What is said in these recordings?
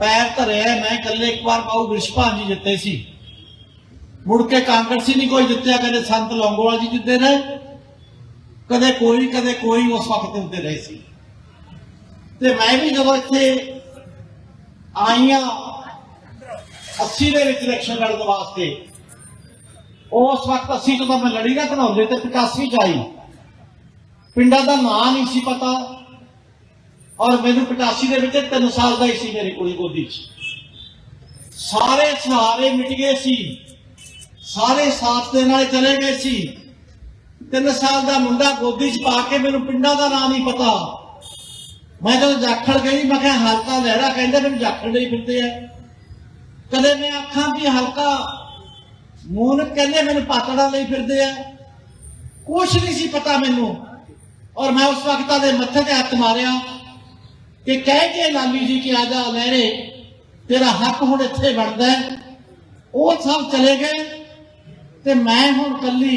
ਪੈਰ ਧਰਿਆ ਮੈਂ ਇਕੱਲੇ ਇੱਕ ਵਾਰ ਬਾਉ ਵਿਸ਼ਪਾਂ ਜੀ ਜਿੱਤੇ ਸੀ। ਮੁੜ ਕੇ ਕਾਂਗਰਸੀ ਨਹੀਂ ਕੋਈ ਜਿੱਤਿਆ, ਕਦੇ ਸੰਤ ਲੌਂਗੋਵਾਲ ਜੀ ਜਿੱਤੇ ਰਹੇ ਕਦੇ ਕੋਈ ਕਦੇ ਕੋਈ ਉਸ ਵਕਤ ਉੱਤੇ ਰਹੇ ਸੀ। ਤੇ ਮੈਂ ਵੀ ਜਦੋਂ ਇੱਥੇ ਆਈਆਂ 80 ਦੇ ਵਿੱਚ ਇਲੈਕਸ਼ਨ ਲੜਨ ਵਾਸਤੇ, ਉਸ ਵਕਤ 80 ਜਦੋਂ ਮੈਂ ਲੜੀ ਨਾ ਬਣਾਉਂਦੇ ਤੇ 85 ਚ ਆਈ, ਪਿੰਡਾਂ ਦਾ ਨਾਂ ਨਹੀਂ ਸੀ ਪਤਾ ਔਰ ਮੈਨੂੰ 85 ਦੇ ਵਿੱਚ 3 ਸਾਲ ਦਾ ਹੀ ਸੀ ਮੇਰੇ ਕੋਲ ਗੋਦੀ 'ਚ। ਸਾਰੇ ਸਹਾਰੇ ਮਿਟ ਗਏ ਸੀ। ਸਾਰੇ ਸਾਥ ਦੇ ਨਾਲ ਚਲੇ ਗਏ ਸੀ। 3 ਸਾਲ ਦਾ ਮੁੰਡਾ ਗੋਦੀ 'ਚ ਪਾ ਕੇ ਮੈਨੂੰ ਪਿੰਡਾਂ ਦਾ ਨਾਂ ਨਹੀਂ ਪਤਾ। ਮੈਂ ਜਦੋਂ ਜਾਖੜ ਗਈ, ਮੈਂ ਕਿਹਾ ਹਲਕਾ ਲਹਿਰਾ ਕਹਿੰਦੇ ਮੈਨੂੰ ਜਾਖੜ ਲਈ ਫਿਰਦੇ ਆ। ਕਦੇ ਮੈਂ ਆਖਾਂ ਵੀ ਹਲਕਾ ਮੂਨ ਕਹਿੰਦੇ ਮੈਨੂੰ ਪਾਤੜਾ ਲਈ ਫਿਰਦੇ ਆ। ਕੁਛ ਨਹੀਂ ਸੀ ਪਤਾ ਮੈਨੂੰ। ਔਰ ਮੈਂ ਉਸ ਵਕਤ ਦੇ ਮੱਥੇ ਤੇ ਹੱਥ ਮਾਰਿਆ। ਕਿ ਕਹਿ ਕੇ ਲਾਲੀ ਜੀ ਕਿ ਆਜਾ ਲਹਿਰੇ ਤੇਰਾ ਹੱਕ ਹੁਣ ਇੱਥੇ ਬਣਦਾ ਉਹ ਸਭ ਚਲੇ ਗਏ ਤੇ ਮੈਂ ਹੁਣ ਕੱਲੀ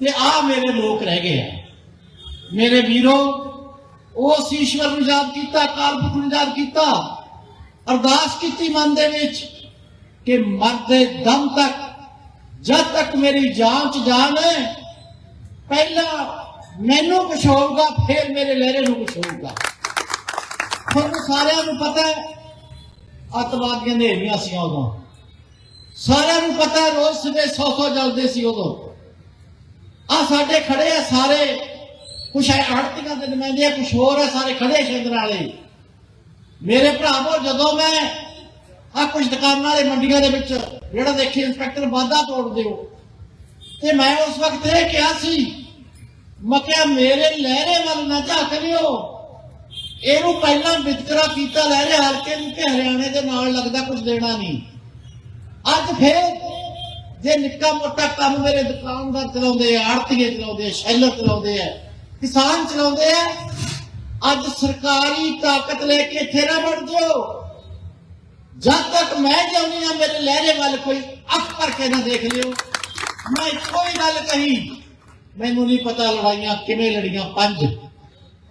ਤੇ ਆ ਮੇਰੇ ਲੋਕ ਰਹਿ ਗਏ ਆ। ਮੇਰੇ ਵੀਰੋ ਉਸ ਈਸ਼ਵਰ ਨੂੰ ਯਾਦ ਕੀਤਾ, ਕਾਲਪੁਰਖ ਨੂੰ ਯਾਦ ਕੀਤਾ, ਅਰਦਾਸ ਕੀਤੀ ਮਨ ਦੇ ਵਿੱਚ ਕਿ ਮਰਦੇ ਦਮ ਤੱਕ, ਜਦ ਤੱਕ ਮੇਰੀ ਜਾਨ ਚ ਜਾਨ ਹੈ, ਪਹਿਲਾਂ ਮੈਨੂੰ ਕੁਛ ਹੋਊਗਾ, ਫਿਰ ਮੇਰੇ ਲਹਿਰੇ ਨੂੰ ਕੁਛ ਹੋਊਗਾ। ਤੁਹਾਨੂੰ ਸਾਰਿਆਂ ਨੂੰ ਪਤਾ ਹੈ ਅੱਤਵਾਦੀਆਂ ਦੇ ਹੇਵੀਆਂ ਸੀ ਉਦੋਂ। ਸਾਰਿਆਂ ਨੂੰ ਪਤਾ ਰੋਜ਼ ਸਵੇਰੇ 100 100 ਜਲਦੇ ਸੀ ਉਦੋਂ। ਆ ਸਾਡੇ ਖੜੇ ਆ ਸਾਰੇ, ਕੁਛ ਹੈ ਆੜਤੀਆਂ ਦੇ ਨੁਮਾਇੰਦੇ ਆ, ਕੁਛ ਹੋਰ ਹੈ ਸਾਰੇ ਖੜੇ ਸ਼ੰਦਰ ਵਾਲੇ। ਮੇਰੇ ਭਰਾਵੋ, ਜਦੋਂ ਮੈਂ ਆ ਕੁਝ ਦੁਕਾਨਾਂ ਵਾਲੇ ਮੰਡੀਆਂ ਦੇ ਵਿੱਚ ਜਿਹੜਾ ਦੇਖੀ ਇੰਸਪੈਕਟਰ ਵਾਧਾ ਤੋੜ ਦਿਓ ਤੇ ਮੈਂ ਉਸ ਵਕਤ ਇਹ ਕਿਹਾ ਸੀ, ਮੈਂ ਕਿਹਾ ਮੇਰੇ ਲਹਿਰੇ ਵੱਲ ਨਾ ਝਾਕ ਲਿਓ। ਇਹਨੂੰ ਪਹਿਲਾਂ ਵਿਤਕਰਾ ਕੀਤਾ ਲੈ ਰਿਹਾ ਹਲਕੇ ਨੂੰ ਕਿ ਹਰਿਆਣੇ ਦੇ ਨਾਲ ਲੱਗਦਾ ਕੁਝ ਦੇਣਾ ਨਹੀਂ। ਅੱਜ ਫੇਰ ਜੇ ਨਿੱਕਾ ਮੋਟਾ ਕੰਮ ਮੇਰੇ ਦੁਕਾਨਦਾਰ ਚਲਾਉਂਦੇ ਆ, ਆੜਤੀਏ ਚਲਾਉਂਦੇ ਆ, ਸ਼ੈਲਰ ਚਲਾਉਂਦੇ ਆ, ਕਿਸਾਨ ਚਲਾਉਂਦੇ ਆ, ਅੱਜ ਸਰਕਾਰੀ ਤਾਕਤ ਲੈ ਕੇ ਇੱਥੇ ਨਾ ਵੜ ਜਾਓ। ਜਦ ਤੱਕ ਮੈਂ ਜਾਉਣੀ ਆ ਮੇਰੇ ਲਹਿਰੇ ਵੱਲ ਕੋਈ ਅੱਖ ਕਰਕੇ ਨਾ ਦੇਖ ਲਿਓ। ਮੈਂ ਕੋਈ ਗੱਲ ਕਹੀ, ਮੈਨੂੰ ਨਹੀਂ ਪਤਾ ਲੜਾਈਆਂ ਕਿਵੇਂ ਲੜੀਆਂ, ਪੰਜ।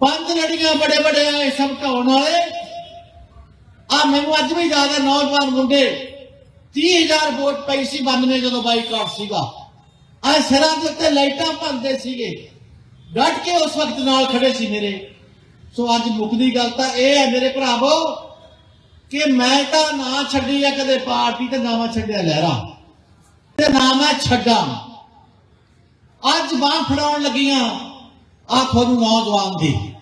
ਪੰਜ ਲੜੀਆਂ ਬੜੇ ਬੜੇ ਆਏ ਸਭ ਢਾਉਣ ਵਾਲੇ। ਆ ਮੈਨੂੰ ਅੱਜ ਵੀ ਯਾਦ ਹੈ ਨੌਜਵਾਨ ਮੁੰਡੇ। 30000 ਵੋਟ ਪਈ ਸੀ ਬੰਦ ਨੇ ਜਦੋਂ ਬਾਈਕਾਟ ਸੀਗਾ। ਆ ਸਿਰਾਂ ਦੇ ਉੱਤੇ ਲਾਈਟਾਂ ਭੰਦੇ ਸੀਗੇ। ਡਟ ਕੇ ਉਸ ਵਕਤ ਨਾਲ ਖੜੇ ਸੀ ਮੇਰੇ। ਸੋ ਅੱਜ ਮੁੱਕਦੀ ਗੱਲ ਤਾਂ ਇਹ ਹੈ ਮੇਰੇ ਭਰਾਵੋ, ਕਿ ਮੈਂ ਤਾਂ ਨਾ ਛੱਡੀ ਆ ਕਦੇ ਪਾਰਟੀ ਤੇ ਨਾ ਮੈਂ ਛੱਡਿਆ ਲਹਿਰਾ। ਤੇ ਨਾ ਮੈਂ ਛੱਡਾਂ। ਅੱਜ ਬਾਹ ਫੜਾਉਣ ਲੱਗੀਆਂ ਆ ਤੁਹਾਨੂੰ ਨੌਜਵਾਨ ਦੀ।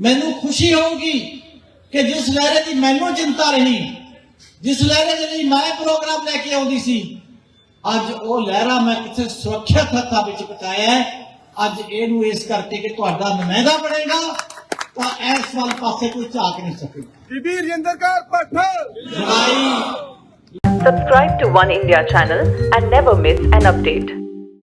ਮੈਨੂੰ ਖੁਸ਼ੀ ਹੋਊਗੀ ਕਿ ਜਿਸ ਲਹਿਰੇ ਦੀ ਮੈਨੂੰ ਚਿੰਤਾ ਰਹੀ ਜਿਸ ਲਹਿਰੇ ਦੇ ਲਈ ਮੈਂ ਪ੍ਰੋਗਰਾਮ ਲੈ ਕੇ ਆਉਂਦੀ ਸੀ ਅੱਜ ਉਹ ਲਹਿਰਾ ਮੈਂ ਕਿਸੇ ਸੁਰੱਖਿਅਤ ਹੱਥਾਂ ਵਿੱਚ ਪਹੁੰਚਾਇਆ ਹੈ। ਅੱਜ ਇਹਨੂੰ ਇਸ ਕਰਕੇ ਕਿ ਤੁਹਾਡਾ ਨੁਮਾਇੰਦਾ ਬਣੇਗਾ ਤਾਂ ਇਸ ਵੱਲ ਪਾਸੇ ਕੋਈ ਝਾਕ ਨਹੀਂ ਸਕੇਗਾ। ਬੀਬੀ ਰਜਿੰਦਰ ਕੌਰ ਲੜਾਈ Subscribe to One India channel and never miss an update.